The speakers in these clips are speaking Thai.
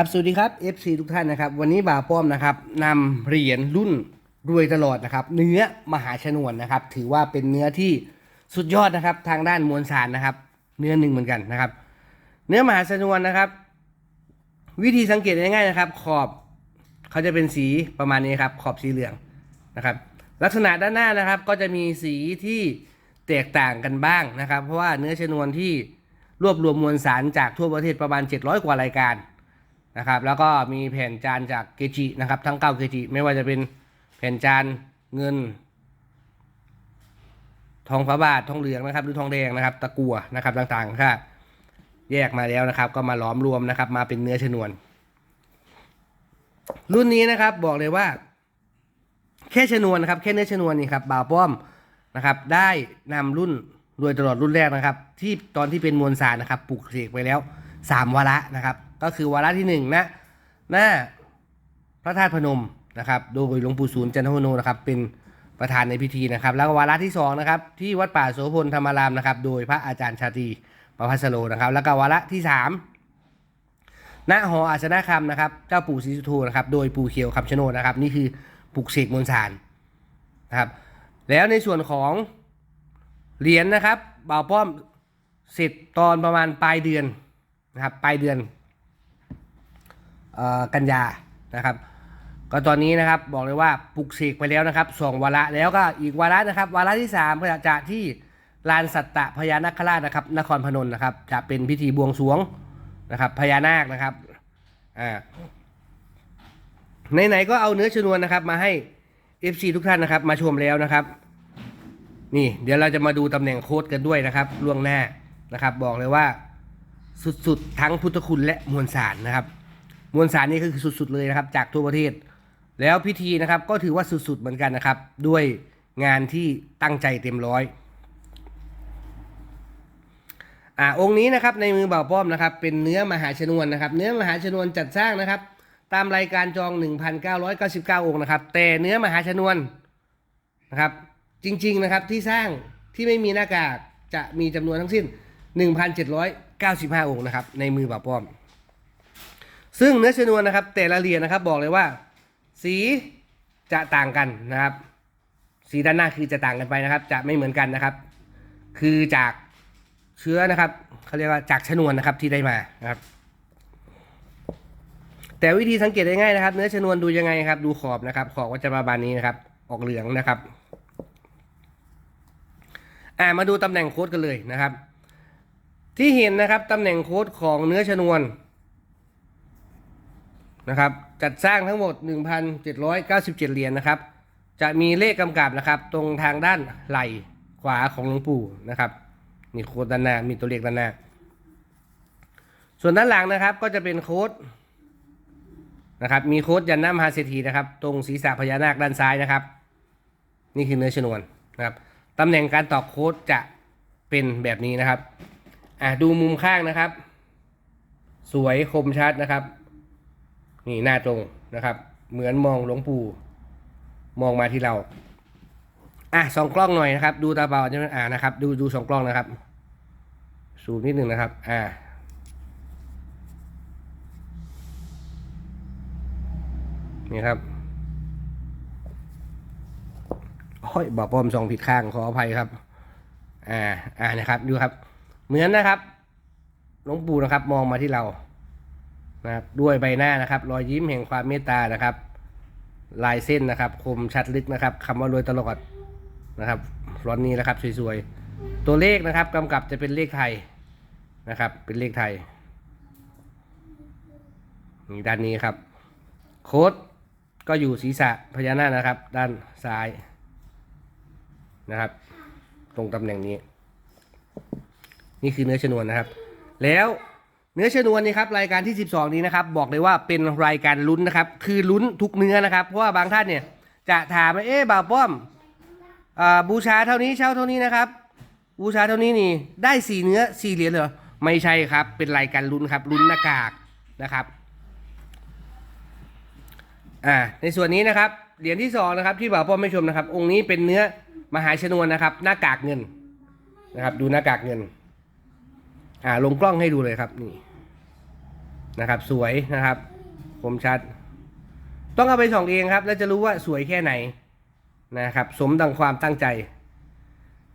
ครับสวัสดีครับ FC ทุกท่านนะครับ วันนี้บ่าป้อมนะครับนำเหรียญรุ่นรวยตลอดนะครับ เนื้อมหาชนวนนะครับ ถือว่าเป็นเนื้อที่สุดยอดนะครับ ทางด้านมวลสารนะครับ เนื้อหนึ่งเหมือนกันนะครับ เนื้อมหาชนวนนะครับ วิธีสังเกตง่ายๆนะครับ ขอบเขาจะเป็นสีประมาณนี้ครับ ขอบสีเหลืองนะครับ ลักษณะด้านหน้านะครับ ก็จะมีสีที่แตกต่างกันบ้างนะครับ เพราะว่าเนื้อชนวนที่รวบรวมมวลสารจากทั่วประเทศประมาณ 700 กว่ารายการ นะครับแล้วก็มีแผ่นจานจากเกจินะครับทั้ง9เกจิไม่ว่าจะเป็นแผ่นจานเงิน ทองฟ้าบาททองเหลืองนะครับหรือทองแดงนะครับ ตะกัวนะครับต่างๆถ้าแยกมาแล้วนะครับ ก็มาหลอมรวมนะครับ มาเป็นเนื้อชนวน รุ่นนี้นะครับบอกเลยว่า แค่ชนวนนะครับแค่เนื้อชนวนนี่ครับบ่าวป้อมนะครับ ได้นำรุ่นรวยตลอดรุ่นแรกนะครับ ที่ตอนที่เป็นมวลสารนะครับปลูกเสกไปแล้วสามวาระนะครับ ก็คือวาระที่หนึ่งนะหน้าพระธาตุพนมนะครับโดยหลวงปู่ศูนย์จันทวโนนะครับเป็นประธานในพิธีนะครับ แล้วก็วาระที่สองนะครับที่วัดป่าโสพลธรรมารามนะครับ โดยพระอาจารย์ชาตรีประพัสโลนะครับ แล้วก็วาระที่สามณหออาสนะคำนะครับ เจ้าปู่ศรีสุโธนะครับ โดยปู่เขียวคำชโนดนะครับ นี่คือปลุกเสกมวลสารนะครับแล้วในส่วนของเหรียญนะครับบ่าวป้อมเสร็จตอนประมาณปลายเดือนนะครับปลายเดือน กันยานะครับ ก็ตอนนี้นะครับบอกเลยว่าปลุกเสกไปแล้วนะครับสองวาระแล้วก็อีกวาระนะครับ วาระที่สามก็จะที่ลานสัตตะพญานาคราชนะครับ นครพนมนะครับ จะเป็นพิธีบวงสรวงนะครับพญานาคนะครับอ่าไหนๆก็เอาเนื้อชนวนนะครับ มาให้ FC ทุกท่านนะครับ มาชมแล้วนะครับ นี่ เดี๋ยวเราจะมาดูตำแหน่งโค้ดกันด้วยนะครับ ล่วงหน้านะครับ บอกเลยว่า สุดๆ ทั้งพุทธคุณและมวลสารนะครับ มวลสารนี่คือสุดๆเลยนะครับ จากทั่วประเทศ แล้วพิธีนะครับก็ถือว่าสุดๆเหมือนกันนะครับ ด้วยงานที่ตั้งใจเต็มร้อยอ่าองค์นี้นะครับในมือบ่าวป้อมนะครับ เป็นเนื้อมหาชนวนนะครับ เนื้อมหาชนวนจัดสร้างนะครับ ตามรายการจอง 1,999 องค์นะครับ แต่เนื้อมหาชนวนนะครับ จริงๆนะครับที่สร้างที่ไม่มีหน้ากากจะมีจำนวนทั้งสิ้น 1,795 องค์นะครับ ในมือบ่าวป้อม ซึ่งเนื้อชนวนนะครับ แต่ละเหรียญนะครับบอกเลยว่า สีจะต่างกันนะครับ สีด้านหน้าคือจะต่างกันไปนะครับ จะไม่เหมือนกันนะครับ คือจากเชื้อนะครับเขาเรียกว่าจากชนวนนะครับที่ได้มานะครับ แต่วิธีสังเกตได้ง่ายนะครับ เนื้อชนวนดูยังไงครับ ดูขอบนะครับ ขอบก็จะประมาณนี้นะครับ ออกเหลืองนะครับอ่ามาดูตำแหน่งโค้ดกันเลยนะครับ ที่เห็นนะครับตำแหน่งโค้ดของเนื้อชนวน นะครับ จัดสร้างทั้งหมด 1,797 เหรียญนะครับ จะมีเลขกำกับนะครับ ตรงทางด้านไหล่ขวาของหลวงปู่นะครับนี่โค้ดด้านหน้ามีตัวเลขด้านหน้า ส่วนด้านหลังนะครับก็จะเป็นโค้ดนะครับ มีโค้ดยันน้ำมหาเศรษฐีนะครับ ตรงศีรษะพญานาคด้านซ้ายนะครับ นี่คือเนื้อชนวนนะครับตำแหน่งการตอกโค้ดจะเป็นแบบนี้นะครับ อะดูมุมข้างนะครับ สวยคมชัดนะครับ นี่หน้าตรงนะครับ เหมือนมองหลวงปู่มองมาที่เรา อะสองกล้องหน่อยนะครับ ดูตาเบาใช่ไหมอ่านะครับ ดูดูสองกล้องนะครับซูมนิดหนึ่งนะครับ อ่านี่ครับโอ้ยบอกปอมส่องผิดข้างขออภัยครับ อ่า อ่านะครับ ดูครับ เหมือนนะครับ หลวงปู่นะครับ มองมาที่เรา นะครับด้วยใบหน้านะครับ รอยยิ้มแห่งความเมตตานะครับ ลายเส้นนะครับ คมชัดลึกนะครับคำว่ารวยตลอดนะครับร้อนนี้นะครับสวยๆ ตัวเลขนะครับกำกับจะเป็นเลขไทยนะครับ เป็นเลขไทยนี่ด้านนี้ครับ โค้ดก็อยู่ศีรษะพญานาคนะครับ ด้านซ้ายนะครับ ตรงตำแหน่งนี้ นี่คือเนื้อชนวนนะครับ แล้ว เนื้อชนวนนี่ครับรายการที่ 12 นี้นะครับบอกเลยว่าเป็นรายการลุ้นนะครับ คือลุ้นทุกเนื้อนะครับ เพราะว่าบางท่านเนี่ยจะถามว่าเอ๊ะบ่าวป้อมอ่าบูชาเท่านี้เช่าเท่านี้นะครับ บูชาเท่านี้นี่ได้สี่เนื้อสี่เหรียญเหรอไม่ใช่ครับ เป็นรายการลุ้นครับลุ้นหน้ากากนะครับอ่าในส่วนนี้นะครับเหรียญที่สองนะครับที่บ่าวป้อมไม่ชมนะครับ องค์นี้เป็นเนื้อมหาชนวนนะครับ หน้ากากเงินนะครับ ดูหน้ากากเงิน อ่าลงกล้องให้ดูเลยครับนี่ นะครับ สวยนะครับ คมชัด ต้องเอาไปส่องเองครับ แล้วจะรู้ว่าสวยแค่ไหนนะครับ สมดังความตั้งใจ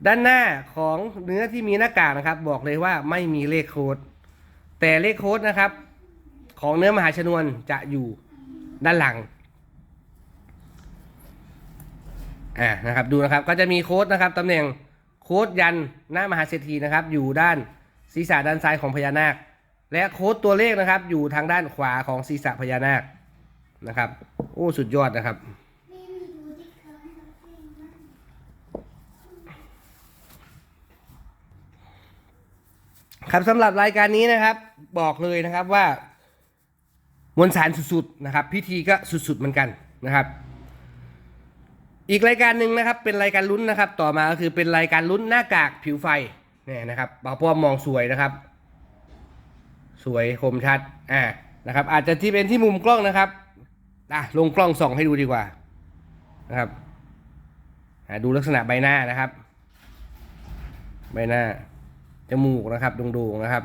ด้านหน้าของเนื้อที่มีหน้ากากนะครับ บอกเลยว่าไม่มีเลขโค้ด แต่เลขโค้ดนะครับ ของเนื้อมหาชนวนจะอยู่ด้านหลังอ่านะครับดูนะครับก็จะมีโค้ดนะครับตำแหน่งโค้ดยันหน้ามหาเศรษฐีนะครับ อยู่ด้านศีรษะด้านซ้ายของพญานาค และโค้ดตัวเลขนะครับ อยู่ทางด้านขวาของศีรษะพญานาคนะครับ โอ้สุดยอดนะครับ ครับสำหรับรายการนี้นะครับ บอกเลยนะครับว่ามวลสารสุดๆนะครับ พิธีก็สุดๆเหมือนกันนะครับ อีกรายการหนึ่งนะครับ เป็นรายการลุ้นนะครับ ต่อมาก็คือเป็นรายการลุ้นหน้ากากผิวไฟเนี่ยนะครับบางพวกมองสวยนะครับ สวยคมชัดอ่านะครับ อาจจะที่เป็นที่มุมกล้องนะครับอะลงกล้องส่องให้ดูดีกว่านะครับอ่าดูลักษณะใบหน้านะครับ ใบหน้าจมูกนะครับโด่งๆนะครับ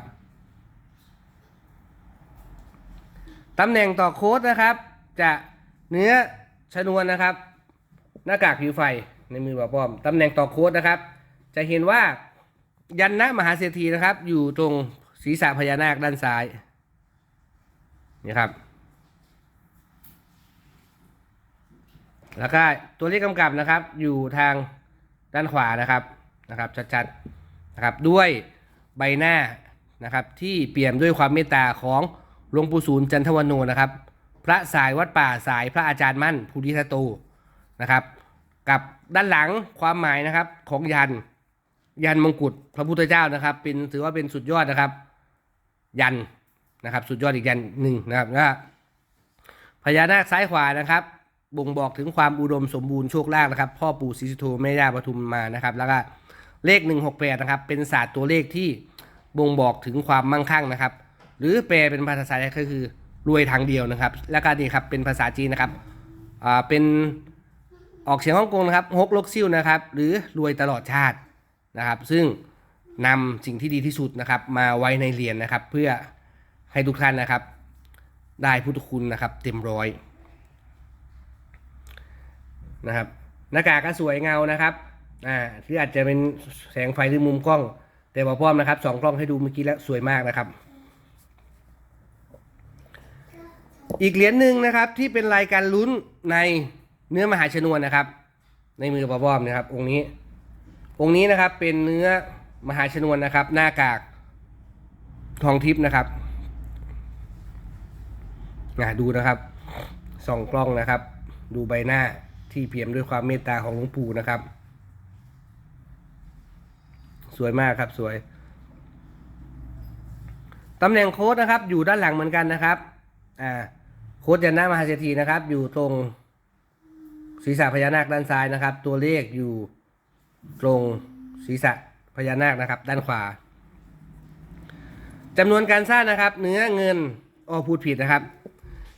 ตำแหน่งต่อโค้ดนะครับ จะเนื้อชนวนนะครับ หน้ากากผิวไฟในมือบ่าป้อมตำแหน่งต่อโค้ดนะครับ จะเห็นว่ายันนะมหาเศรษฐีนะครับ อยู่ตรง ศีรษะพญานาคด้านซ้ายนี่ครับ แล้วก็ตัวเลขกำกับนะครับ อยู่ทางด้านขวานะครับนะครับชัดๆนะครับด้วยใบหน้านะครับ ที่เปี่ยมด้วยความเมตตาของหลวงปู่ศูนย์จันทวโนนะครับ พระสายวัดป่าสายพระอาจารย์มั่นภูริทัตโตนะครับ กับด้านหลังความหมายนะครับของยันยันมงกุฎพระพุทธเจ้านะครับ เป็นถือว่าเป็นสุดยอดนะครับ ยันนะครับ สุดยอดอีกยันหนึ่งนะครับก็พญานาคซ้ายขวานะครับ บ่งบอกถึงความอุดมสมบูรณ์โชคลาภนะครับ พ่อปู่ศรีสุโธแม่ย่าปทุมมานะครับ แล้วก็เลข 168 นะครับ เป็นศาสตร์ตัวเลขที่บ่งบอกถึงความมั่งคั่งนะครับ หรือแปลเป็นภาษาไทยก็คือรวยทางเดียวนะครับ แล้วก็นี่ครับเป็นภาษาจีนนะครับอ่าเป็นออกเสียงฮ่องกงนะครับฮกลกซิ่วนะครับ หรือรวยตลอดชาตินะครับ ซึ่ง นำสิ่งที่ดีที่สุดนะครับ มาไว้ในเหรียญนะครับ เพื่อให้ทุกท่านนะครับ ได้พุทธคุณนะครับ เต็มร้อยนะครับหน้ากากก็สวยเงานะครับอ่าที่อาจจะเป็นแสงไฟหรือมุมกล้อง แต่ว่าพร้อมนะครับสองกล้องให้ดูเมื่อกี้แล้วสวยมากนะครับ อีกเหรียญหนึ่งนะครับที่เป็นรายการลุ้นในเนื้อมหาชนวนนะครับ ในมือปะป้อมนะครับ องค์นี้ องค์นี้นะครับเป็นเนื้อ มหาชนวนนะครับ หน้ากากทองทิพย์นะครับอ่าดูนะครับส่องกล้องนะครับ ดูใบหน้าที่เปี่ยมด้วยความเมตตาของหลวงปู่นะครับ สวยมากครับสวยตำแหน่งโค้ดนะครับ อยู่ด้านหลังเหมือนกันนะครับอ่าโค้ดยันหน้ามหาเศรษฐีนะครับ อยู่ตรงศีรษะพญานาคด้านซ้ายนะครับ ตัวเลขอยู่ตรงศีรษะ พญานาคนะครับ ด้านขวาจำนวนการสร้างนะครับ เนื้อเงินอ๋อพูดผิดนะครับ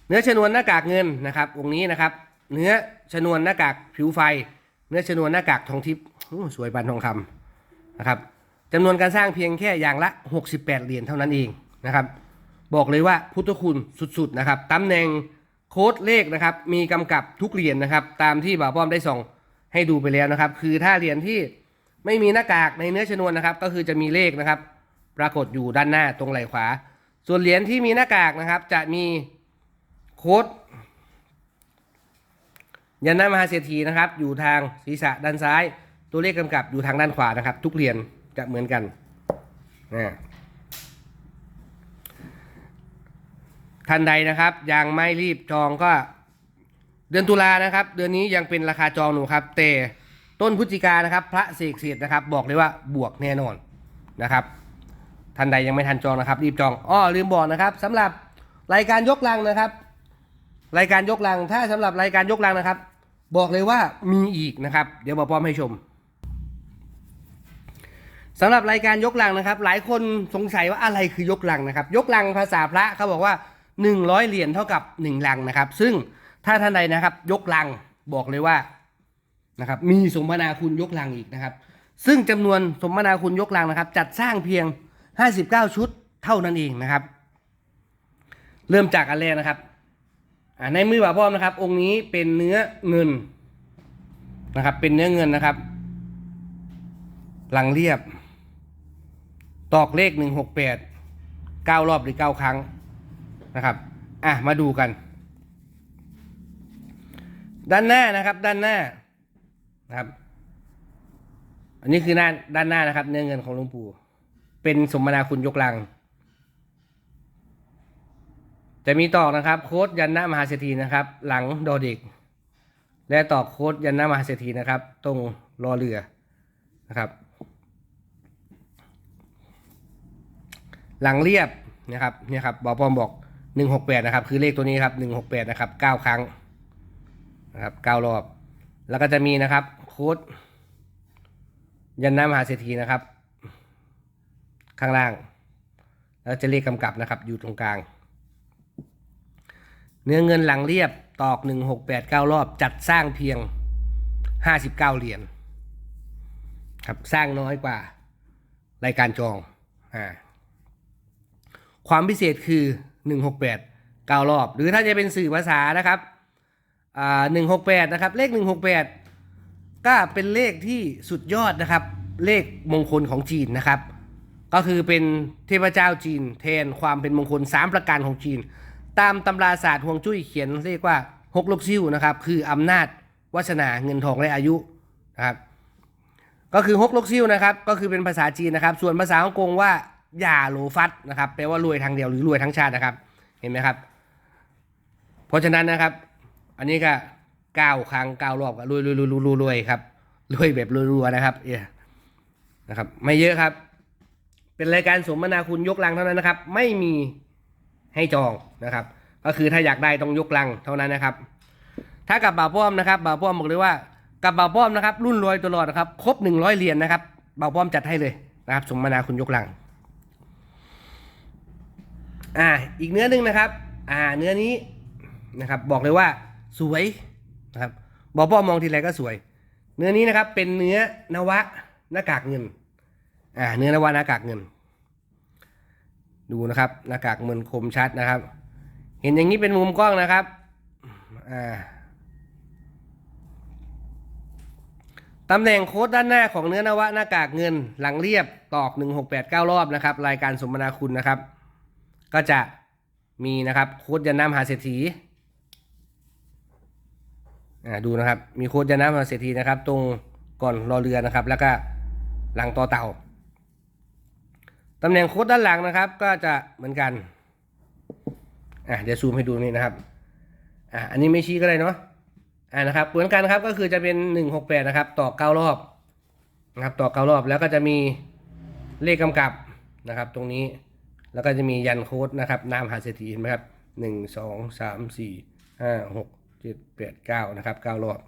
เนื้อชนวนหน้ากากเงินนะครับองค์นี้นะครับ เนื้อชนวนหน้ากากผิวไฟ เนื้อชนวนหน้ากากทองทิพย์สวยบานทองคำนะครับจำนวนการสร้างเพียงแค่อย่างละ 68 เหรียญเท่านั้นเองนะครับ บอกเลยว่าพุทธคุณสุดๆนะครับตำแหน่งโค้ดเลขนะครับ มีกำกับทุกเหรียญนะครับ ตามที่บ่าวป้อมได้ส่งให้ดูไปแล้วนะครับ คือถ้าเหรียญที่ ไม่มีหน้ากากในเนื้อชนวนนะครับ ก็คือจะมีเลขนะครับ ปรากฏอยู่ด้านหน้าตรงไหล่ขวา ส่วนเหรียญที่มีหน้ากากนะครับ จะมีโค้ดยันหน้ามหาเศรษฐีนะครับ อยู่ทางศีรษะด้านซ้าย ตัวเลขกำกับอยู่ทางด้านขวานะครับ ทุกเหรียญจะเหมือนกันนะท่านใดนะครับยังไม่รีบจองก็เดือนตุลานะครับ เดือนนี้ยังเป็นราคาจองหนูครับแต่ ต้นพฤศจิกานะครับ พระเสกเสียดนะครับ บอกเลยว่าบวกแน่นอนนะครับท่านใดยังไม่ทันจองนะครับ รีบจองอ้อลืมบอกนะครับสำหรับรายการยกลังนะครับ รายการยกลัง ถ้าสำหรับรายการยกลังนะครับ บอกเลยว่ามีอีกนะครับ เดี๋ยวบอกป้อมให้ชมสำหรับรายการยกลังนะครับ หลายคนสงสัยว่าอะไรคือยกลังนะครับ ยกลังภาษาพระเขาบอกว่า 100 เหรียญเท่ากับ 1 ลังนะครับ ซึ่งถ้าท่านใดนะครับ ยกลังบอกเลยว่า นะครับมีสมนาคุณยกลังอีกนะครับ ซึ่งจำนวนสมนาคุณยกลังนะครับ จัดสร้างเพียง 59 ชุดเท่านั้นเองนะครับ เริ่มจากอันแรกนะครับในมือบ่าวป้อมนะครับ องค์นี้เป็นเนื้อเงินนะครับ เป็นเนื้อเงินนะครับ หลังเรียบ ตอกเลขหนึ่งหกแปดเก้ารอบหรือเก้าครั้งนะครับ อะ มาดูกัน ด้านหน้านะครับ ด้านหน้า นะครับ อันนี้คือหน้าด้านหน้านะครับ เนื้อเงินของหลวงปู่ เป็นสมนาคุณยกลัง จะมีตอกนะครับ โค้ดยันหน้ามหาเศรษฐีนะครับ หลังดอเด็ก และตอกโค้ดยันหน้ามหาเศรษฐีนะครับ ตรงรอเรือนะครับ หลังเรียบนะครับเนี่ยครับบอปอมบอกหนึ่งหกแปดนะครับ คือเลขตัวนี้ครับหนึ่งหกแปดนะครับเก้าครั้งนะครับเก้ารอบ แล้วก็จะมีนะครับ ค้ดยันน้ามหาเศรษฐีนะครับ ข้างล่าง แล้วจะเลขกำกับนะครับ อยู่ตรงกลาง เนื้อเงินหลังเรียบตอกหนึ่งหกแปดเก้ารอบ จัดสร้างเพียงห้าสิบเก้าเหรียญครับสร้างน้อยกว่า รายการจองอ่าความพิเศษคือหนึ่งหกแปดเก้ารอบ หรือถ้าจะเป็นสื่อภาษานะครับอ่าหนึ่งหกแปดนะครับ เลขหนึ่งห ก็เป็นเลขที่สุดยอดนะครับ เลขมงคลของจีนนะครับ ก็คือเป็นเทพเจ้าจีน แทนความเป็นมงคล 3 ประการของจีน ตามตำราศาสตร์ฮวงจุ้ยเขียนเรียกว่าหกลกซิ่วนะครับ คืออำนาจวัฒนาเงินทองและอายุนะครับ ก็คือฮกลกซิ่วนะครับ ก็คือเป็นภาษาจีนนะครับ ส่วนภาษาฮ่องกงว่าอย่าโลฟัดนะครับแปลว่ารวยทางเดียวหรือรวยทั้งชาตินะครับ เห็นไหมครับ เพราะฉะนั้นนะครับ อันนี้ก็ เก้าครั้งเก้ารอบก็รวยรวยรวยรวยรวยครับรวยแบบรัวๆนะครับเอยนะครับ ไม่เยอะครับ เป็นรายการสมนาคุณยกลังเท่านั้นนะครับ ไม่มีให้จองนะครับ ก็คือถ้าอยากได้ต้องยกลังเท่านั้นนะครับ ถ้ากับบ่าวป้อมนะครับบ่าวป้อมบอกเลยว่ากับบ่าวป้อมนะครับ รุ่นรวยตลอดนะครับ ครบหนึ่งร้อยเหรียญนะครับบ่าวป้อมจัดให้เลยนะครับ สมนาคุณยกลัง อ่า อีกเนื้อหนึ่งนะครับ อ่า เนื้อนี้นะครับ บอกเลยว่าสวย นะครับบ่าวป้อมองทีไรก็สวย เนื้อนี้นะครับเป็นเนื้อนวะหน้ากากเงินอ่าเนื้อนวะหน้ากากเงิน ดูนะครับหน้ากากเงินคมชัดนะครับ เห็นอย่างนี้เป็นมุมกล้องนะครับอ่าตำแหน่งโค้ดด้านหน้าของเนื้อนวะหน้ากากเงิน หลังเรียบตอก 1689 รอบนะครับ รายการสมนาคุณนะครับ ก็จะมีนะครับโค้ดยันน้ำหาเศรษฐี ดูนะครับ มีโค้ดยันน้ำหาเศรษฐีนะครับ ตรงก่อนรอเรือนะครับ แล้วก็หลังต่อเต่าตำแหน่งโค้ดด้านหลังนะครับ ก็จะเหมือนกันอะเดี๋ยวซูมให้ดูนี่นะครับอะอันนี้ไม่ชี้ก็ได้เนาะอ่านะครับเหมือนกันครับก็คือจะเป็น 168 นะครับ ต่อ 9 รอบนะครับ ต่อ 9 รอบแล้วก็จะมีเลขกำกับนะครับ ตรงนี้แล้วก็จะมียันโค้ดนะครับนามหาเศรษฐีเห็นไหมครับหนึ่งสองสามสี่ห้าหก เจ็ดแปดเก้านะครับเก้ารอบ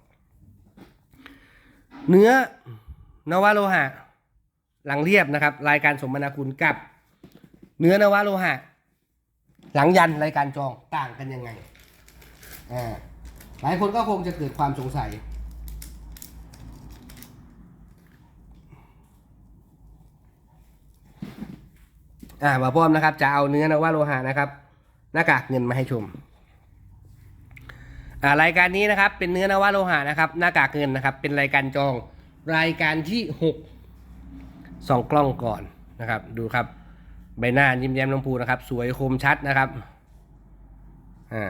เนื้อนวโลหะ หลังเรียบนะครับ รายการสมนาคุณกับ เนื้อนวโลหะ หลังยันรายการจองต่างกันยังไงอ่าหลายคนก็คงจะเกิดความสงสัยอ่ามาพร้อมนะครับ จะเอาเนื้อนวโลหะนะครับ หน้ากากเงินมาให้ชม รายการนี้นะครับเป็นเนื้อนวโลหะนะครับหน้ากากเงินนะครับเป็นรายการจองรายการที่หกสองกล้องก่อนนะครับ ดูครับใบหน้ายิ้มแย้มน้องภูนะครับ สวยคมชัดนะครับอ่า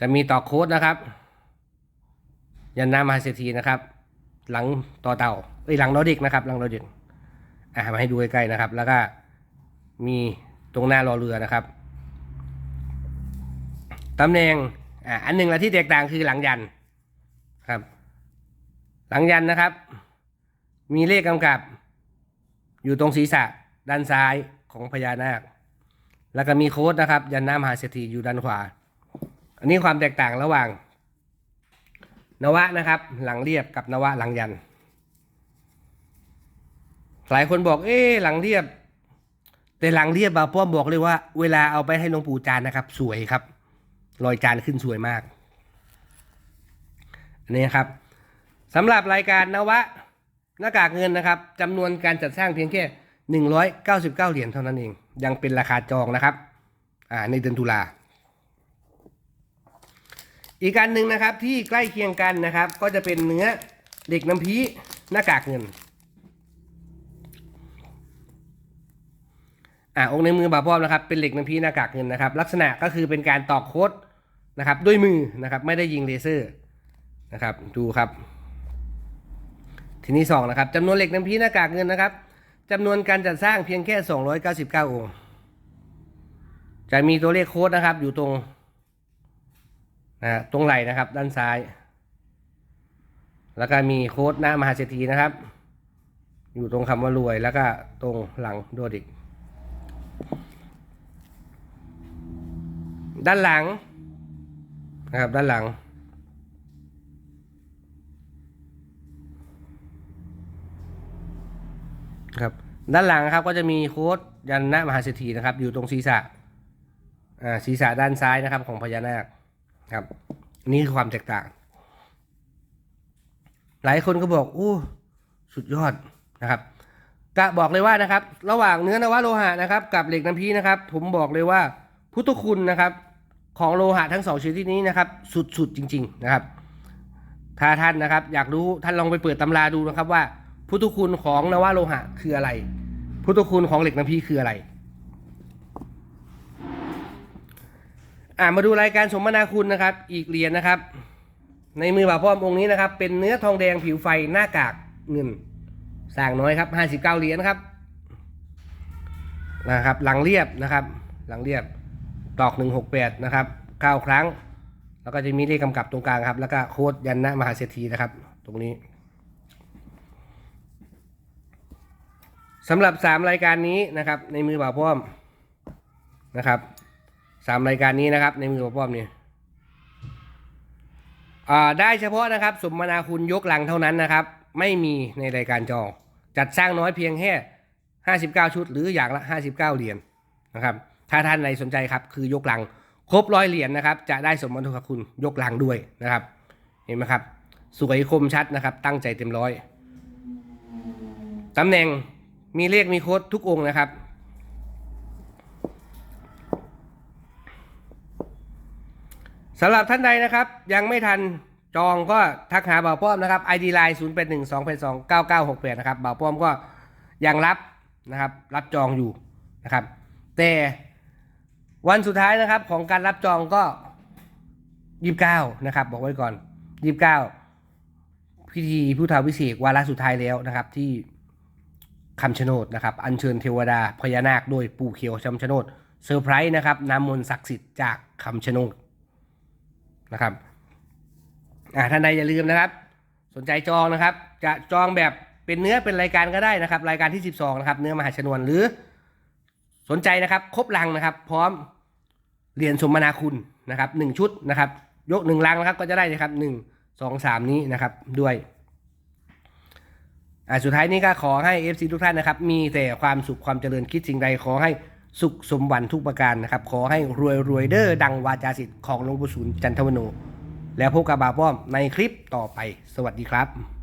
จะมีต่อโค้ดนะครับ ยันนามหาเศรษฐีนะครับ หลังต่อเต่าเอ้ยหลังนอด็กนะครับหลังนอด็กอะมาให้ดูใกล้ๆนะครับ แล้วก็มีตรงหน้ารอเรือนะครับตำแหน่ง อะอันหนึ่งละที่แตกต่างคือหลังยันครับ หลังยันนะครับ มีเลขกำกับ อยู่ตรงศีรษะด้านซ้ายของพญานาค แล้วก็มีโค้ดนะครับ ยันน้ำหาเศรษฐีอยู่ด้านขวา อันนี้ความแตกต่างระหว่าง นวะนะครับ หลังเรียบกับนวะหลังยัน หลายคนบอกเอ๊หลังเรียบ แต่หลังเรียบบาป้อมบอกเลยว่า เวลาเอาไปให้หลวงปู่จานนะครับ สวยครับ รอยจานขึ้นสวยมาก อันนี้ครับสำหรับรายการนวะหน้ากากเงินนะครับจำนวนการจัดสร้างเพียงแค่หนึ่งร้อยเก้าสิบเก้าเหรียญเท่านั้นเอง ยังเป็นราคาจองนะครับ อ่าในเดือนตุลา อีกการหนึ่งนะครับที่ใกล้เคียงกันนะครับ ก็จะเป็นเนื้อเด็กน้ำพีหน้ากากเงิน อ่าองค์ในมือบาป้อมนะครับ เป็นเหล็กน้ำพีหน้ากากเงินนะครับ ลักษณะก็คือเป็นการตอกโค้ด นะครับด้วยมือนะครับไม่ได้ยิงเลเซอร์นะครับดูครับ ทีนี้สองนะครับจำนวนเหล็กน้ำพีหน้ากากเงินนะครับจำนวนการจัดสร้างเพียงแค่ 299 องค์ จะมีตัวเลขโค้ดนะครับอยู่ตรงนะตรงไหลนะครับ ด้านซ้าย แล้วก็มีโค้ดหน้ามหาเศรษฐีนะครับ อยู่ตรงคำว่ารวยแล้วก็ตรงหลังโดดอีกด้านหลัง นะครับด้านหลัง ครับด้านหลังครับก็จะมีโค้ดยันนะมหาเศรษฐีนะครับ อยู่ตรงศีรษะอ่าศีรษะด้านซ้ายนะครับของพญานาคครับ นี่คือความแตกต่าง หลายคนก็บอกอู้สุดยอดนะครับกะบอกเลยว่านะครับ ระหว่างเนื้อนวโลหะนะครับ กับเหล็กน้ำพีนะครับ ผมบอกเลยว่าพุทธคุณนะครับ ของโลหะทั้งสองชนิดนี้นะครับ สุดๆจริง ๆนะครับ ถ้าท่านนะครับ อยากรู้ท่านลองไปเปิดตำราดูนะครับว่า พุทธคุณของนวโลหะคืออะไร พุทธคุณของเหล็กน้ำพีคืออะไรอ่ามาดูรายการสมนาคุณนะครับ อีกเหรียญนะครับ ในมือบ่าวพ่อมองค์นี้นะครับ เป็นเนื้อทองแดงผิวไฟหน้ากากเงินสร้างน้อยครับห้าสิบเก้าเหรียญครับนะครับ หลังเรียบนะครับ หลังเรียบ ตอกหนึ่งหกแปดนะครับเก้าครั้ง แล้วก็จะมีเลขกำกับตรงกลางครับ แล้วก็โค้ดยันนะมหาเศรษฐีนะครับ ตรงนี้สำหรับสามรายการนี้นะครับ ในมือบ่าวพ่อมนะครับสามรายการนี้นะครับ ในมือบ่าวพ่อมนี่ได้เฉพาะนะครับ สมนาคุณยกลังเท่านั้นนะครับ ไม่มีในรายการจองจัดสร้างน้อยเพียงแค่59 ชุดหรืออย่างละ 59 เหรียญนะครับ ถ้าท่านใดสนใจครับคือยกลังครบร้อยเหรียญนะครับ จะได้สมนาคุณยกลังด้วยนะครับ เห็นไหมครับ สวยคมชัดนะครับ ตั้งใจเต็มร้อยตำแหน่งมีเลขมีโค้ดทุกองค์นะครับ สำหรับท่านใดนะครับ ยังไม่ทันจองก็ทักหาบ่าวป้อมนะครับ ID line 0 8 1 2 8 2 9 9 6 8นะครับบ่าวป้อมก็ยังรับนะครับ รับจองอยู่นะครับ แต่ วันสุดท้ายนะครับของการรับจองก็29นะครับ บอกไว้ก่อน29พิธีพุทธาวิเศษวาระสุดท้ายแล้วนะครับ ที่คำชะโนดนะครับ อัญเชิญเทวดาพญานาคโดยปู่เขียวคำชะโนดเซอร์ไพรส์นะครับนำมนต์ศักดิ์สิทธิ์จากคำชะโนดนะครับอ่าท่านใดอย่าลืมนะครับ สนใจจองนะครับ จะจองแบบเป็นเนื้อเป็นรายการก็ได้นะครับ รายการที่ 12 นะครับ เนื้อมหาชนวนหรือ สนใจนะครับ ครบลังนะครับ พร้อมเหรียญสมนาคุณนะครับหนึ่งชุดนะครับ ยกหนึ่งลังนะครับ ก็จะได้นะครับหนึ่งสองสามนี้นะครับด้วยอ่าสุดท้ายนี้ก็ขอให้ FC ทุกท่านนะครับ มีแต่ความสุขความเจริญคิดสิ่งใดขอให้สุขสมหวังทุกประการนะครับ ขอให้รวยรวยเดอดังวาจาสิทธิ์ของหลวงปู่ศูนย์จันทวโน แล้วพบกับบาป้อมในคลิปต่อไป สวัสดีครับ